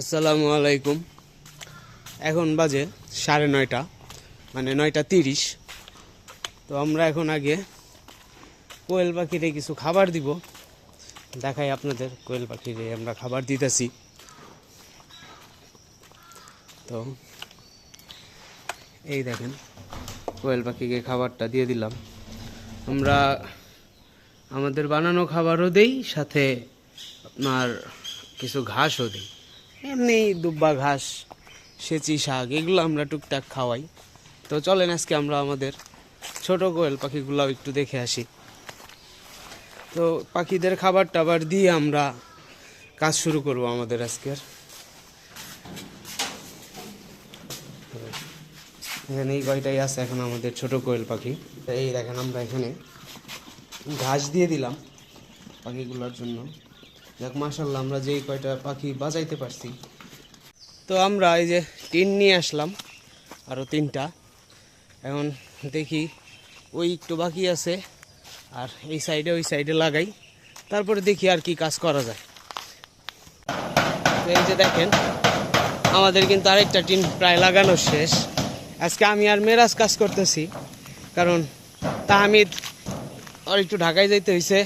আসসালামু আলাইকুম। এখন বাজে সাড়ে নয়টা মানে নয়টা তিরিশ। তো আমরা এখন আগে কোয়েল পাখিরে কিছু খাবার দিব। দেখাই আপনাদের, কোয়েল পাখিরে আমরা খাবার দিতেছি। তো এই দেখেন, কোয়েল পাখিকে খাবারটা দিয়ে দিলাম। আমরা আমাদের বানানো খাবারও দেই, সাথে আপনার কিছু ঘাসও দিই। এমনি দুব্বা ঘাস, সেচি শাক, এগুলো আমরা টুকটাক খাওয়াই। তো চলেন আজকে আমরা আমাদের ছোট কোয়েল পাখিগুলো একটু দেখে আসি। তো পাখিদের খাবার টাবার দিয়ে আমরা কাজ শুরু করব আমাদের আজকের। এখানে এই কয়টাই আছে এখন আমাদের ছোট কোয়েল পাখি। এই দেখেন আমরা এখানে ঘাস দিয়ে দিলাম পাখিগুলোর জন্য। যাক মাসাল্লাহ আমরা যেই কয়টা পাখি বাজাইতে পারছি। তো আমরা এই যে টিন নিয়ে আসলাম আরও তিনটা। এখন দেখি ওই একটু বাকি আছে, আর এই সাইডে ওই সাইডে লাগাই। তারপরে দেখি আর কি কাজ করা যায়। তো এই যে দেখেন, আমাদের কিন্তু আরেকটা টিন প্রায় লাগানো শেষ। আজকে আমি আর মেরাজ কাজ করতেছি, কারণ তাহমিদ, আর একটু ঢাকায় যাইতে হয়েছে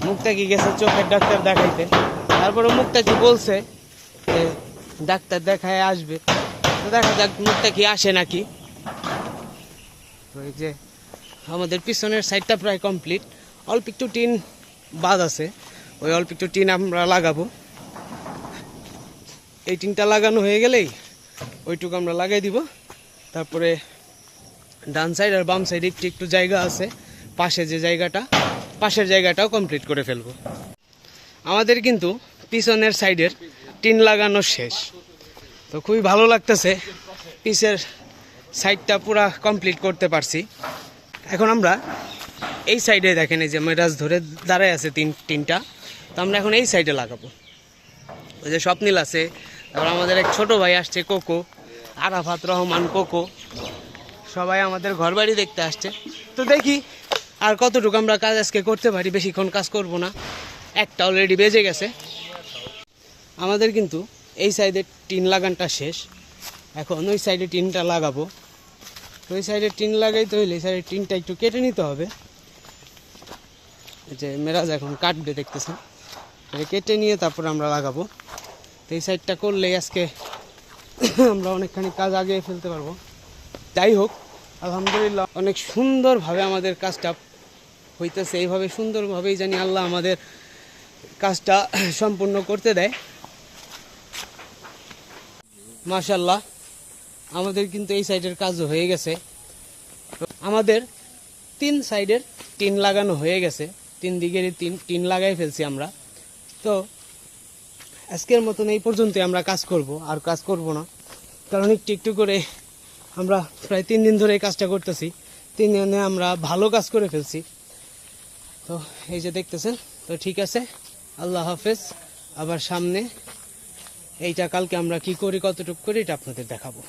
মুখটা কি গেছে? চোখের ডাক্তার দেখাইতে। তারপরে মুখটা কি বলছে? যে ডাক্তার দেখায় আসবে। তো দেখা যাক মুখটা কি আসে নাকি। ওই যে আমাদের পিছনের সাইডটা প্রায় কমপ্লিট। অল্প একটু টিন বাদ আছে। ওই অল্প একটু টিন আমরা লাগাবো। এই টিনটা লাগানো হয়ে গেলেই ওইটুকু আমরা লাগাই দিব। তারপরে ডান সাইড আর বাম সাইড একটু একটু জায়গা আছে। পাশে যে জায়গাটা পাশের জায়গাটাও কমপ্লিট করে ফেলব। আমাদের কিন্তু পিছনের সাইডের টিন লাগানো শেষ। তো খুবই ভালো লাগতেছে পিসের সাইডটা পুরা কমপ্লিট করতে পারছি। এখন আমরা এই সাইডে দেখেন এই যে মেরাজ ধরে দাঁড়ায় আছে তিন, তিনটা। তো আমরা এখন এই সাইডে লাগাবো। ওই যে স্বপ্নিল আছে, তারপর আমাদের এক ছোট ভাই আসছে, কোকো। আরাফাত রহমান কোকো। সবাই আমাদের ঘর বাড়ি দেখতে আসছে। তো দেখি আর কতটুকু আমরা কাজ আজকে করতে পারি, বেশিক্ষণ কাজ করব না। একটা অলরেডি বেজে গেছে। আমাদের কিন্তু এই সাইডে টিন লাগানটা শেষ। এখন ওই সাইডে টিনটা লাগাবো। ওই সাইডে টিন লাগাইতে হইলে এই সাইডে টিনটা একটু কেটে নিতে হবে। যে মেরাজ এখন কাটবে, দেখতেছেন? এটা কেটে নিয়ে তারপর আমরা লাগাবো। তো এই সাইডটা করলেই আজকে আমরা অনেকখানি কাজ আগে ফেলতে পারব। যাই হোক, আলহামদুলিল্লাহ, অনেক সুন্দরভাবে আমাদের কাজটা হইতেছে, এইভাবে সুন্দরভাবেই জানি আল্লাহ আমাদের কাজটা সম্পূর্ণ করতে দেয়। মাশাল্লাহ আমাদের কিন্তু এই সাইডের কাজও হয়ে গেছে। আমাদের তিন সাইডের টিন লাগানো হয়ে গেছে। তিন দিকেরই তিন টিন লাগাই ফেলছি আমরা। তো আজকের মতন এই পর্যন্তই আমরা কাজ করব, আর কাজ করব না। কারণ একটু একটু করে আমরা প্রায় তিন দিন ধরে এই কাজটা করতেছি। তিন দিনে আমরা ভালো কাজ করে ফেলছি। তো এই যে দেখতেছেন, তো ঠিক আছে, আল্লাহ হাফেজ। আবার সামনে, এইটা কালকে আমরা কি করি, কতটুকু করি, এটা আপনাদের দেখাবো।